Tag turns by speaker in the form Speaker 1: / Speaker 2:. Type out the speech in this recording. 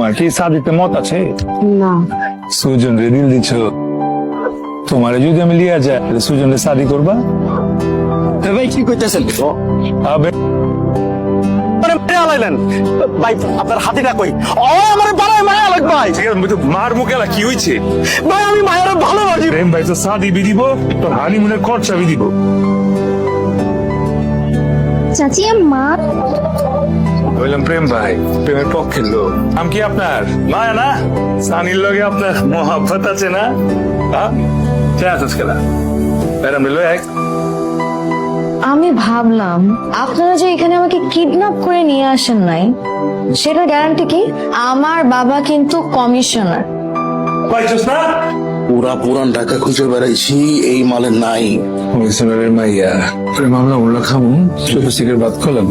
Speaker 1: তোমার কি সাদিতে মত আছে?
Speaker 2: না।
Speaker 1: সুজন রে দিল দিছ। তোমারে যদি আমি লিয়া যায় তাহলে সুজনরে শাদি করবা?
Speaker 3: ভাই কি কইতেছেন?
Speaker 1: আবে
Speaker 3: মানে মারে আলাইলেন। ভাই আপনার হাতিটা কই। ও আমার বাড়ায় মায়া লাগ ভাই।
Speaker 1: মার মুখে কি হইছে?
Speaker 3: ভাই আমি মায়ের ভালোবাসি।
Speaker 1: প্রেম ভাই তো শাদি বিদিব তোর হানিমুনের খরচা বিদিব
Speaker 2: চাচি মা
Speaker 1: বললাম প্রেম ভাই প্রেমের পক্ষের লোক। আম কি আপনার? মায়া না সানির লগে আপনার মহাব্বত আছে না? হ্যাঁ চেয়ে খেলা ম্যাডাম লই এক
Speaker 4: আমি ভাবলাম আপনারা যে এখানে আমাকে কিডন্যাপ করে নিয়ে আসেন নাই সেটা গ্যারান্টি কি? আমার বাবা কিন্তু কমিশনার।
Speaker 1: পাইছস না?
Speaker 5: পুরা পুরান ঢাকা খুঁজে বেড়াইছি এই মালে নাই।
Speaker 1: কমিশনারের মাইয়া। প্রেম আমরা উল্লা খামু ছোট সিগারেট বাদ খোলাম